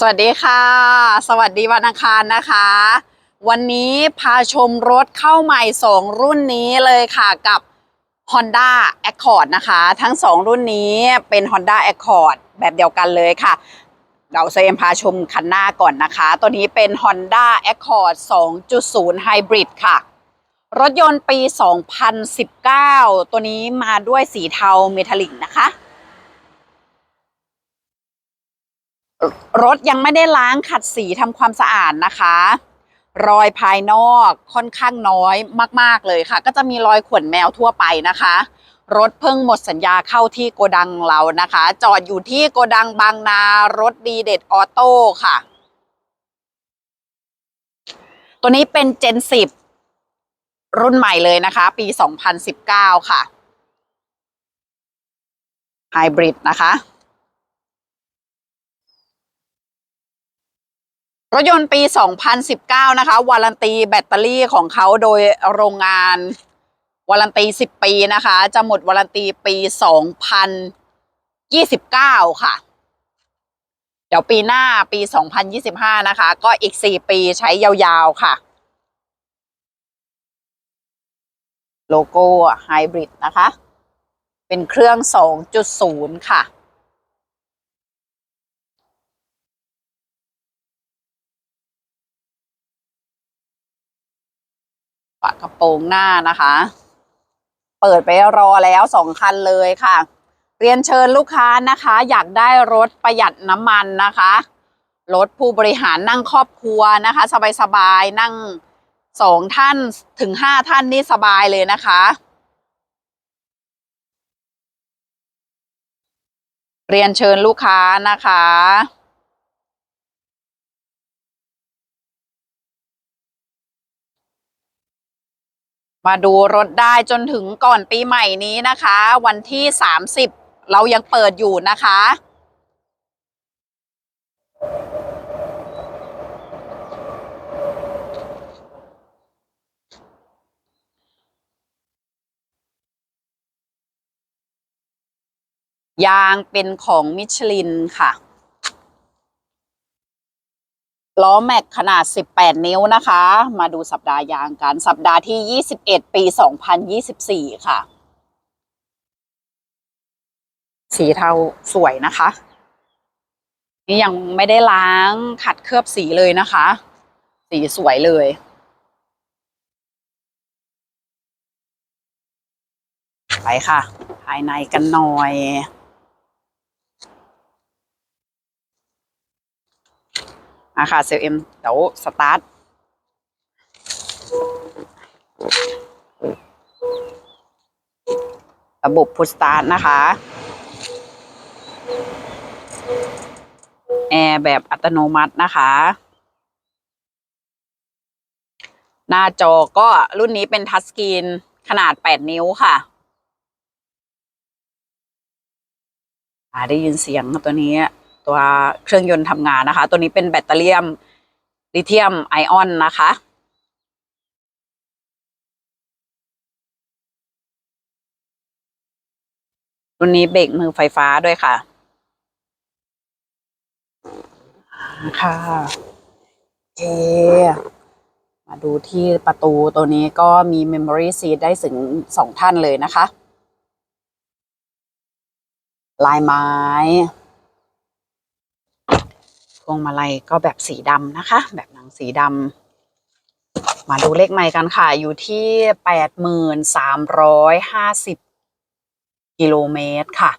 สวัสดีค่ะ สวัสดีวันอังคารนะคะ วันนี้พาชมรถเข้าใหม่ 2 รุ่นนี้เลยค่ะกับ Honda Accord นะคะ ทั้ง 2 รุ่นนี้เป็น Honda Accord แบบเดียวกันเลยค่ะ เราเซมพาชมคันหน้าก่อนนะคะ ตัวนี้เป็น Honda Accord 2.0 Hybrid ค่ะ รถยนต์ปี 2019 ตัวนี้มาด้วยสีเทาเมทัลลิกนะคะ รถยังไม่ได้ล้างขัดสีทำความสะอาดนะคะ รอยภายนอกค่อนข้างน้อยมาก ๆเลยค่ะ ก็จะมีรอยข่วนแมวทั่วไปนะคะ รถเพิ่งหมดสัญญาเข้าที่โกดังเรานะคะ จอดอยู่ที่โกดังบางนารถดีเด็ดออโต้ค่ะ ตัวนี้เป็น Gen 10 รุ่นใหม่เลยนะคะ ปี 2019 ค่ะไฮบริดนะคะ รถยนต์ปี 2019 นะคะ วารันตีแบตเตอรี่ของเขาโดยโรงงาน วารันตี 10 ปีนะคะ จะหมดวารันตีปี 2029 ค่ะ เดี๋ยวปีหน้าปี 2025 นะคะ ก็อีก 4 ปีใช้ยาวๆ ค่ะ โลโก้ไฮบริดนะคะ เป็นเครื่อง 2.0 ค่ะ ฝากระโปรงหน้านะคะ เปิดไปรอแล้วสองคันเลยค่ะ เรียนเชิญลูกค้านะคะ อยากได้รถประหยัดน้ำมันนะคะ รถผู้บริหารนั่งครอบครัวนะคะ สบายๆนั่งสองท่านถึงห้าท่านนี่สบายเลยนะคะ เรียนเชิญลูกค้านะคะ มาดูรถได้จนถึงก่อนปีใหม่นี้นะคะ วันที่ 30 เรายังเปิดอยู่นะคะ ยางเป็นของมิชลินค่ะ ล้อแม็กขนาด 18 นิ้วนะคะ มาดูสัปดาห์ยางกัน สัปดาห์ที่ 21 ปี 2024 ค่ะ สีเทาสวยนะคะ นี่ยังไม่ได้ล้างขัดเคลือบสีเลยนะคะ สีสวยเลยไปค่ะ ภายในกันหน่อย มาค่ะเซลเอ็มเดี๋ยวสตาร์ทระบบพุชสตาร์ทนะคะแอร์แบบอัตโนมัตินะคะ หน้าจอก็รุ่นนี้เป็นทัชสกรีนขนาด 8 นิ้วค่ะได้ยินเสียงตัวนี้ ตัวเครื่องยนต์ทำงานนะคะ ตัวนี้เป็นแบตเตอรี่ลิเธียมไอออนนะคะรุ่นนี้เบรกมือไฟฟ้าด้วยค่ะ ค่ะโอมาดูที่ประตูตัวนี้ก็มี Memory Seat ได้ถึงสองท่านเลยนะคะ ลายไม้ พวงมาลัยก็แบบสีดำนะคะ แบบหนังสีดำมาดูเลขไมล์กันค่ะ อยู่ที่แปดหมื่นสามร้อยห้าสิบกิโลเมตรค่ะ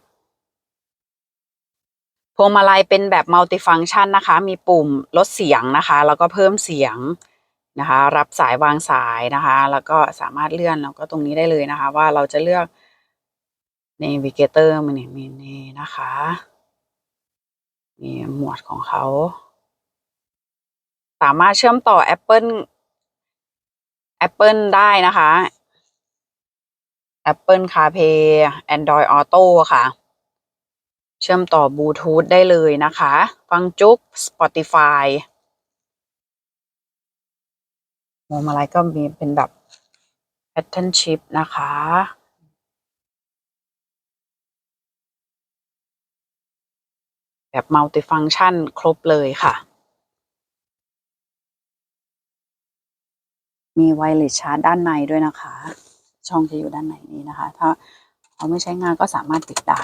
พวงมาลัยเป็นแบบมัลติฟังชันนะคะ มีปุ่มลดเสียงนะคะ แล้วก็เพิ่มเสียงนะคะ รับสายวางสายนะคะ แล้วก็สามารถเลื่อนแล้วก็ตรงนี้ได้เลยนะคะ ว่าเราจะเลือก Navigator มันนี่มีนี่นะคะ มีหมวดของเขา สามารถเชื่อมต่อ Apple Apple ได้นะคะ Apple CarPlay Android Auto ค่ะ เชื่อมต่อบลูทูธได้เลยนะคะ ฟังจุ๊ก Spotify โมมาลัยก็มีเป็นแบบ Pattern Chip นะคะ แบบมัลติฟัง c t ชันครบเลยค่ะ มีไวเลสชาร์จด้านในด้วยนะคะ ช่องจะอยู่ด้านในนี้นะคะ ถ้าเขาไม่ใช้งานก็สามารถปิดได้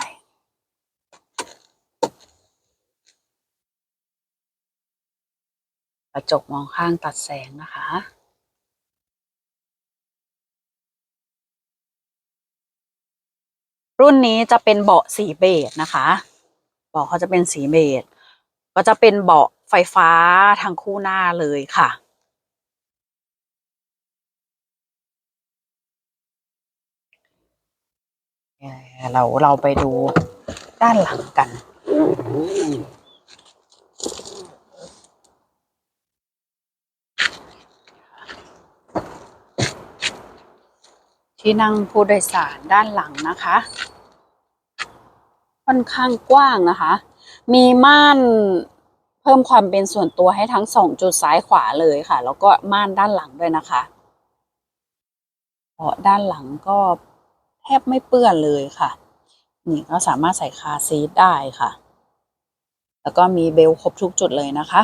กระจกมองข้างตัดแสงนะคะ รุ่นนี้จะเป็นเบาะสีเบจนะคะ เบาะเขาจะเป็นสีเบจก็จะเป็นเบาะไฟฟ้าทางคู่หน้าเลยค่ะ เราเราไปดูด้านหลังกันที่นั่งผู้โดยสารด้านหลังนะคะ ค่อนข้างกว้างนะคะ มีม่านเพิ่มความเป็นส่วนตัวให้ทั้งสองจุดซ้ายขวาเลยค่ะ แล้วก็ม่านด้านหลังด้วยนะคะเบาะด้านหลังก็แทบไม่เปื้อนเลยค่ะ นี่ก็สามารถใส่คาร์ซีทได้ค่ะ แล้วก็มีเบลครบทุกจุดเลยนะคะ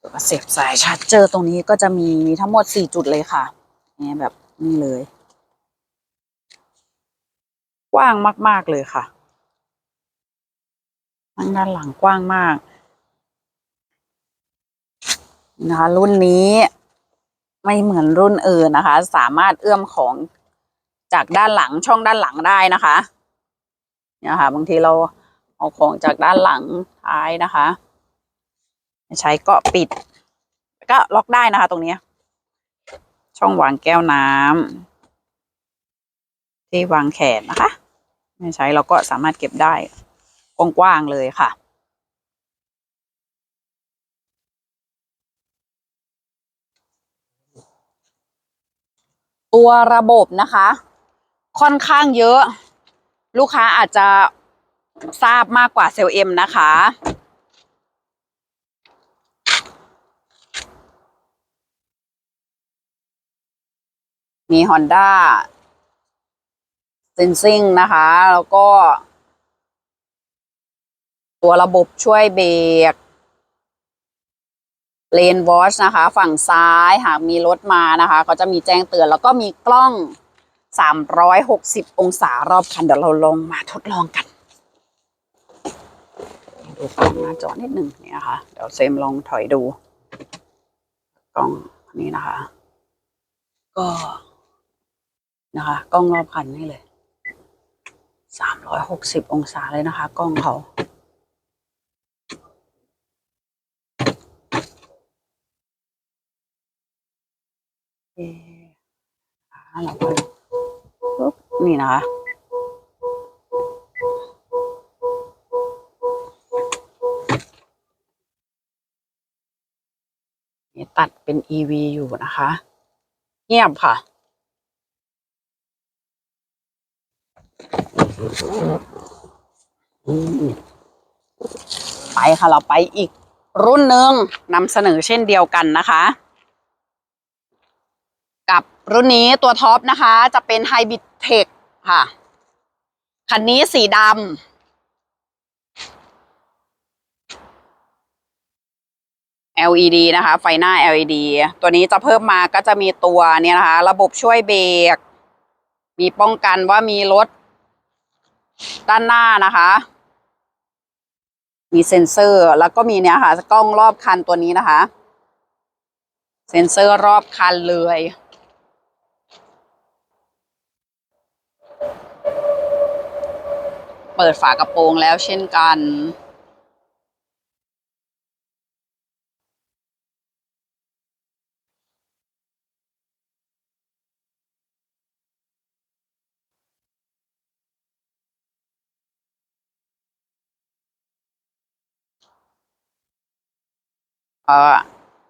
ตัวกระเสียบสายชาร์จเจอตรงนี้ก็จะมีมีทั้งหมดสี่จุดเลยค่ะนี่แบบนี่เลย กว้างมาก ๆ เลยค่ะทางด้านหลังกว้างมากนะคะรุ่นนี้ไม่เหมือนรุ่นอื่นนะคะ สามารถเอื้อมของจากด้านหลังช่องด้านหลังได้นะคะเนี่ยค่ะบางทีเราเอาของจากด้านหลังท้ายนะคะ ใช้ก็ปิดก็ล็อกได้นะคะ ตรงนี้ ช่องวางแก้วน้ำ ที่วางแขนนะคะ ไม่ใช้เราก็สามารถเก็บได้กว้างๆเลยค่ะตัวระบบนะคะ ค่อนข้างเยอะ ลูกค้าอาจจะทราบมากกว่าเซลล์เอ็มนะคะ มี Honda Sensing นะคะ แล้วก็ ตัวระบบช่วยเบรกเลนวอชนะคะ ฝั่งซ้ายหากมีรถมานะคะก็จะมีแจ้งเตือนแล้วก็มีกล้อง 360 องศารอบคัน เดี๋ยวเราลงมาทดลองกันดูกล้องหน้าจอนิดหนึ่งเนี่ยนะคะเดี๋ยวเซมลองถอยดู กล้องนี้นะคะ ก็นะคะ กล้องรอบคันนี่เลย ร้อยหกสิบองศาเลยนะคะ กล้องเขาเอ๊ะอ่าเราก็ปุ๊บนี่นะคะนี่ตัดเป็น EV อยู่นะคะ เงียบค่ะ ไปค่ะเราไปอีกรุ่นหนึ่งนำเสนอเช่นเดียวกันนะคะ กับรุ่นนี้ตัวท็อปนะคะ จะเป็น Hybrid Tech ค่ะ คันนี้สีดำ LED นะคะ ไฟหน้า LED ตัวนี้จะเพิ่มมาก็จะมีตัวเนี่ยนะคะ ระบบช่วยเบรกมีป้องกันว่ามีรถ ด้านหน้านะคะ มีเซ็นเซอร์แล้วก็มีเนี่ยค่ะกล้องรอบคันตัวนี้นะคะ เซ็นเซอร์รอบคันเลยเปิดฝากระโปรงแล้วเช่นกัน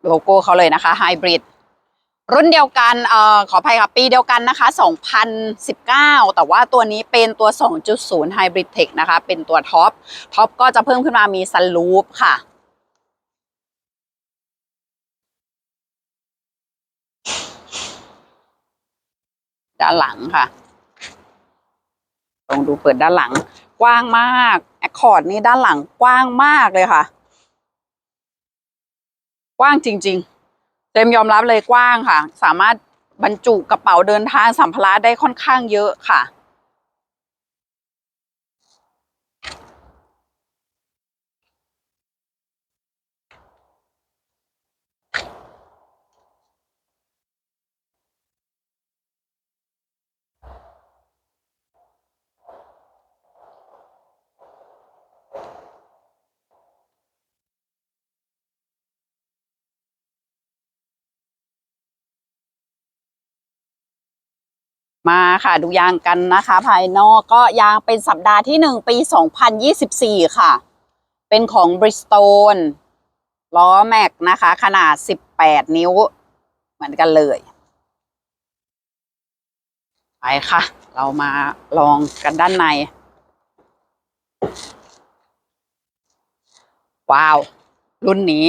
โลโก้เขาเลยนะคะไฮบริดรุ่นเดียวกันเอ่อขออภัยค่ะปีเดียวกันนะคะ 2019 แต่ว่าตัวนี้เป็นตัว 2.0 Hybrid Tech นะคะ เป็นตัวท็อป ท็อปก็จะเพิ่มขึ้นมามีซันลูปค่ะ ด้านหลังค่ะ ลองดูเปิดด้านหลัง กว้างมาก แอคคอร์ดนี่ด้านหลังกว้างมากเลยค่ะ กว้างจริง ๆ เต็มยอมรับเลยกว้างค่ะ สามารถบรรจุกระเป๋าเดินทางสัมภาระได้ค่อนข้างเยอะค่ะ มาค่ะดูยางกันนะคะ ภายนอกก็ยางเป็นสัปดาห์ที่1ปี 2024 ค่ะ เป็นของ Bridgestone ล้อแม็กนะคะ ขนาด 18 นิ้ว เหมือนกันเลยไปค่ะ เรามาลองกันด้านใน ว้าว รุ่นนี้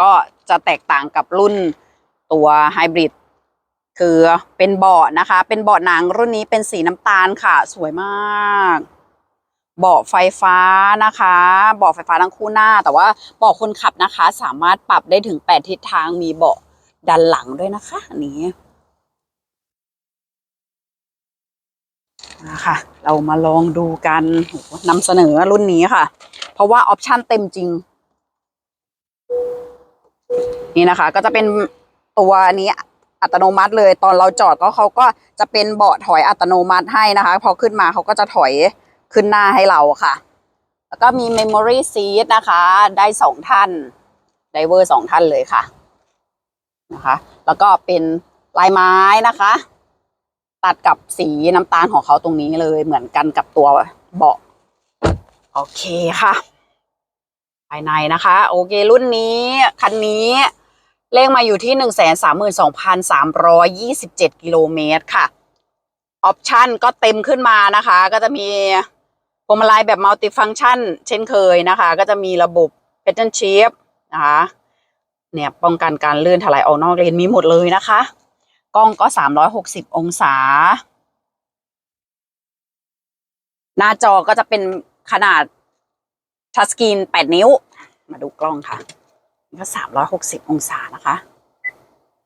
ก็จะแตกต่างกับรุ่นตัวไฮบริด คือเป็นเบาะนะคะ เป็นเบาะหนังรุ่นนี้เป็นสีน้ำตาลค่ะ สวยมากเบาะไฟฟ้านะคะเบาะไฟฟ้าทั้งคู่หน้า แต่ว่าเบาะคนขับนะคะ สามารถปรับได้ถึง 8 ทิศทางมีเบาะดันหลังด้วยนะคะอันนี้นะคะเรามาลองดูกันนำเสนอรุ่นนี้ค่ะ เพราะว่าออปชั่นเต็มจริง นี่นะคะ ก็จะเป็นตัวนี้ อัตโนมัติเลย ตอนเราจอดก็เขาก็จะเป็นเบาะถอยอัตโนมัติให้นะคะ พอขึ้นมาเขาก็จะถอยขึ้นหน้าให้เราค่ะ แล้วก็มี Memory Seat นะคะ ได้สองท่านไดเวอร์สองท่านเลยค่ะนะคะ แล้วก็เป็นลายไม้นะคะ ตัดกับสีน้ำตาลของเขาตรงนี้เลยเหมือนกันกับตัวเบาะโอเคค่ะ ภายในนะคะ โอเค รุ่นนี้ คันนี้ เลขมาอยู่ที่หนึ่งแสนสามหมื่นสองพันสามร้อยยี่สิบเจ็ดกิโลเมตรค่ะ ออปชันก็เต็มขึ้นมานะคะ ก็จะมีพวงมาลัยแบบมัลติฟังชัน เช่นเคยนะคะ ก็จะมีระบบ p a t t e r n Shift นะคะ เนี่ยป้องกันการเลื่อนถลายออกนอกเลนมีหมดเลยนะคะ กล้องก็สามร้อยหกสิบองศา หน้าจอก็จะเป็นขนาดทัชสกรีนแปดนิ้ว มาดูกล้องค่ะ นี่ก็สามร้อยหกสิบองศานะคะ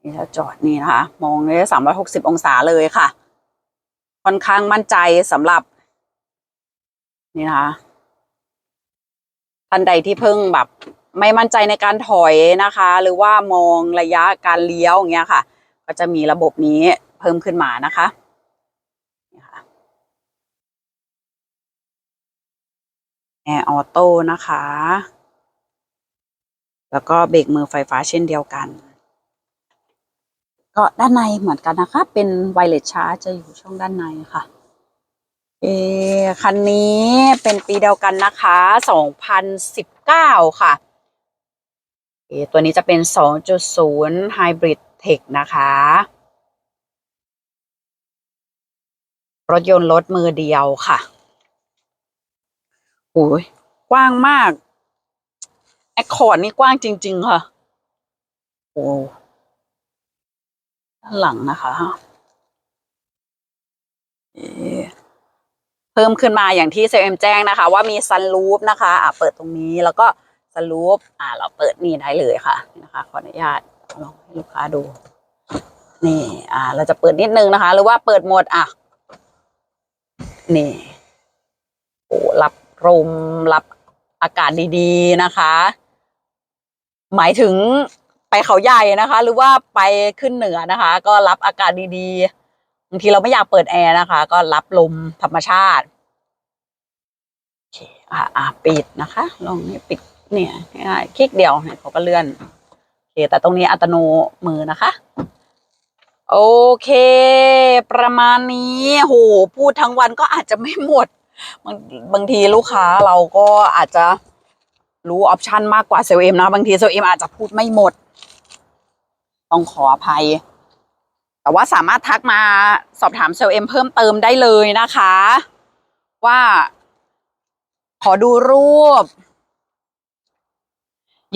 นี่ถ้าจอดนี่นะคะ มองเลยสามร้อยหกสิบองศาเลยค่ะ ค่อนข้างมั่นใจสำหรับ นี่นะคะท่านใดที่เพิ่งแบบไม่มั่นใจในการถอยนะคะ หรือว่ามองระยะการเลี้ยวอย่างเงี้ยค่ะ ก็จะมีระบบนี้เพิ่มขึ้นมานะคะนี่ค่ะแอร์ออโต้นะคะ แล้วก็เบรกมือไฟฟ้าเช่นเดียวกัน ก็ด้านในเหมือนกันนะคะ เป็นไวเลสชาร์จจะอยู่ช่องด้านในค่ะ เอคันนี้เป็นปีเดียวกันนะคะ2019 ค่ะเอตัวนี้จะเป็น 2.0 Hybrid Tech นะคะ รถยนต์รถมือเดียวค่ะโอ้ยกว้างมาก แอคคอร์ดนี่กว้างจริง ๆ ค่ะ โอ้ด้านหลังนะคะเอ๊ะเพิ่มขึ้นมาอย่างที่เซลเอ็มแจ้งนะคะ ว่ามีซันรูฟนะคะ อะเปิดตรงนี้แล้วก็ซันรูฟอะเราเปิดนี่ได้เลยค่ะนี่นะคะ ขออนุญาตลองให้ลูกค้าดู นี่ อ่าเราจะเปิดนิดนึงนะคะ หรือว่าเปิดหมดอะ นี่โอ้รับลมรับอากาศดีๆนะคะ หมายถึงไปเขาใหญ่นะคะ หรือว่าไปขึ้นเหนือนะคะ ก็รับอากาศดีๆบางทีเราไม่อยากเปิดแอร์นะคะ ก็รับลมธรรมชาติโอเคอ่าอ่าปิดนะคะ ลองนี่ปิดเนี่ยง่ายๆคลิกเดียวเนี่ยเขาก็เลื่อนโอเค แต่ตรงนี้อัตโนมือนะคะโอเค ประมาณนี้โหพูดทั้งวันก็อาจจะไม่หมด บางบางทีลูกค้าเราก็อาจจะ รู้ออปชันมากกว่าเซลเอ็มนะบางทีเซลเอ็มอาจจะพูดไม่หมด ต้องขออภัย แต่ว่าสามารถทักมาสอบถามเซลเอ็มเพิ่มเติมได้เลยนะคะ ว่า ขอดูรูป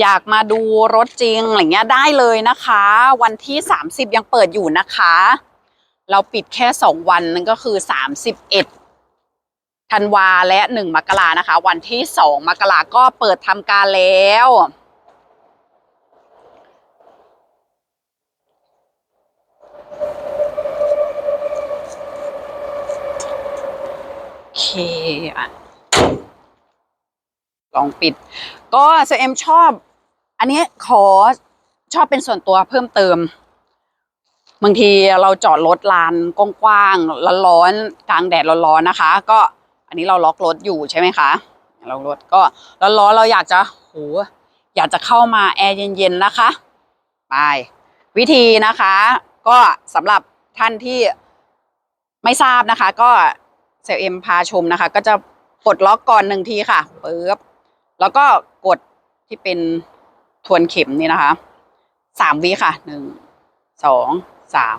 อยากมาดูรถจริงอะไรเงี้ยได้เลยนะคะ วันที่สามสิบยังเปิดอยู่นะคะ เราปิดแค่สองวันนั่นก็คือสามสิบเอ็ด ธันวาและหนึ่งมกรานะคะ วันที่สองมกราก็เปิดทำการแล้ว โอเคอะลองปิด ก็เซเอ็มชอบ อันนี้ขอชอบเป็นส่วนตัวเพิ่มเติมบางทีเราจอดรถลานกว้างๆร้อนๆกลางแดดร้อนๆนะคะ ก็ อันนี้เราล็อกรถอยู่ใช่ไหมคะเรารถก็ร้อนๆเราอยากจะโหอยากจะเข้ามาแอร์เย็นๆนะคะไปวิธีนะคะ ก็สำหรับท่านที่ไม่ทราบนะคะ ก็เซลเอ็มพาชมนะคะ ก็จะปลดล็อกก่อนหนึ่งทีค่ะปึ๊บแล้วก็กดที่เป็นทวนเข็มนี่นะคะสามวิค่ะหนึ่งสองสาม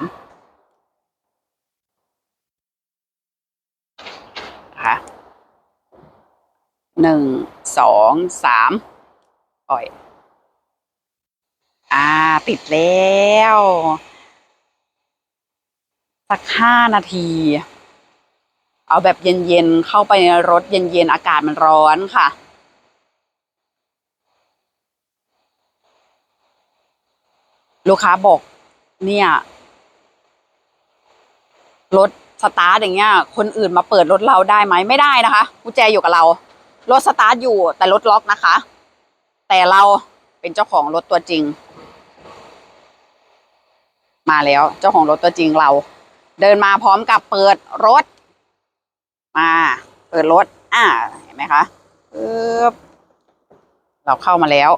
นะคะหนึ่งสองสามปล่อย อ่า ติดแล้วสักห้านาที เอาแบบเย็นๆ เข้าไปในรถเย็นๆ อากาศมันร้อนค่ะ ลูกค้าบอก เนี่ย รถ สตาร์ทอย่างเงี้ย คนอื่นมาเปิดรถเราได้ไหมไม่ได้นะคะกุญแจอยู่กับเรา รถสตาร์ทอยู่แต่รถล็อกนะคะ แต่เราเป็นเจ้าของรถตัวจริง มาแล้วเจ้าของรถตัวจริงเรา เดินมาพร้อมกับเปิดรถ มา เปิดรถ อ่าเห็นไหมคะปึ๊บเราเข้ามาแล้ว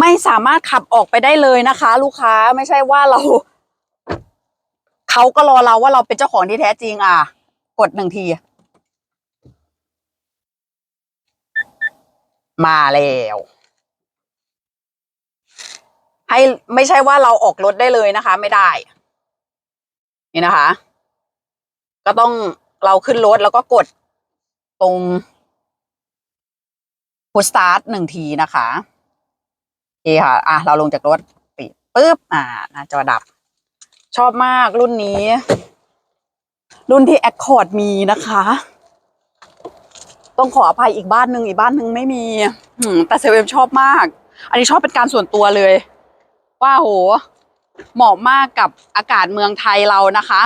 ไม่สามารถขับออกไปได้เลยนะคะ ลูกค้าไม่ใช่ว่าเรา เขาก็รอเราว่าเราเป็นเจ้าของที่แท้จริงอะ กดหนึ่งที มาแล้วให้ไม่ใช่ว่าเราออกรถได้เลยนะคะ ไม่ได้ นี่นะคะ ก็ต้องเราขึ้นรถแล้วก็กดตรงพุชสตาร์ทหนึ่งทีนะคะโอเคค่ะ อะ เราลงจากรถปิดปุ๊บ อ่าหน้าจอดับ ชอบมากรุ่นนี้ รุ่นที่ Accord มีนะคะ ต้องขออภัยอีกบ้านหนึ่งอีกบ้านหนึ่งไม่มีแต่เซเวมชอบมาก อันนี้ชอบเป็นการส่วนตัวเลย ว่าโห เหมาะมากกับอากาศเมืองไทยเรานะคะ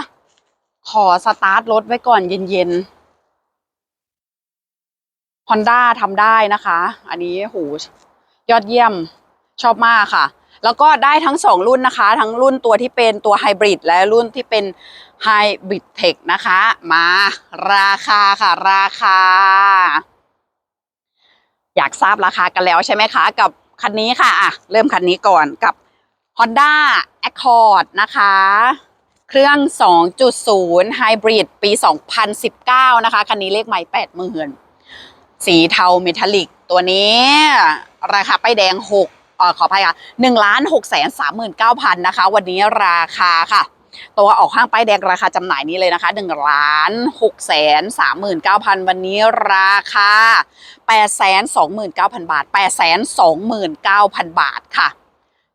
ขอสตาร์ทรถไว้ก่อนเย็นๆ Honda ทำได้นะคะ อันนี้โหยอดเยี่ยมชอบมากค่ะ แล้วก็ได้ทั้งสองรุ่นนะคะ ทั้งรุ่นตัวที่เป็นตัวไฮบริดและรุ่นที่เป็นไฮบริดเทคนะคะ มาราคาค่ะราคา อยากทราบราคากันแล้วใช่ไหมคะ กับคันนี้ค่ะอะเริ่มคันนี้ก่อนกับ Honda Accord นะคะ เครื่อง 2.0 Hybrid ปี 2019 นะคะ คันนี้เลขใหม่80,000สีเทาเมทัลลิก ตัวนี้ ราคาป้ายแดง 6 ขออภัยค่ะ1ล้าน6แสน39,000นะคะ วันนี้ราคาค่ะตัวออกห้างป้ายแดงราคาจำหน่ายนี้เลยนะคะ1ล้าน6แสน39,000 วันนี้ราคา 829,000 บาท 829,000 บาทค่ะ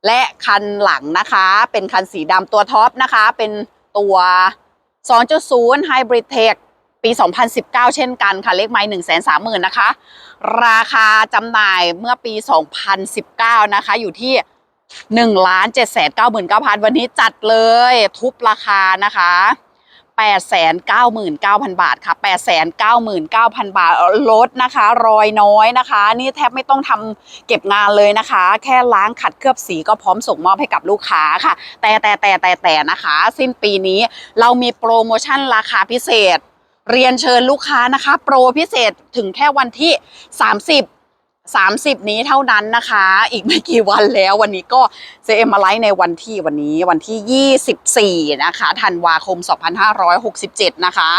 และคันหลังนะคะเป็นคันสีดำตัวท็อปนะคะ เป็นตัว 2.0 Hybrid Tech ปี 2019 เช่นกันค่ะ เลขไม้130,000นะคะ ราคาจำหน่ายเมื่อปี 2019 นะคะ อยู่ที่1ล้าน7 9 9 0 0 0วันนี้จัดเลย ทุบราคานะคะ899,000บาทค่ะ899,000บาทลดนะคะ รอยน้อยนะคะ นี่แทบไม่ต้องทำเก็บงานเลยนะคะ แค่ล้างขัดเคลือบสีก็พร้อมส่งมอบให้กับลูกค้าค่ะ แต่แต่แต่แต่แต่นะคะ สิ้นปีนี้เรามีโปรโมชั่นราคาพิเศษ เรียนเชิญลูกค้านะคะ โปรพิเศษถึงแค่วันที่ 30 30 นี้เท่านั้นนะคะ อีกไม่กี่วันแล้ววันนี้ก็เซเอ็มมาไลฟ์ในวันที่วันนี้วันที่ 24 นะคะธันวาคม 2567 นะคะ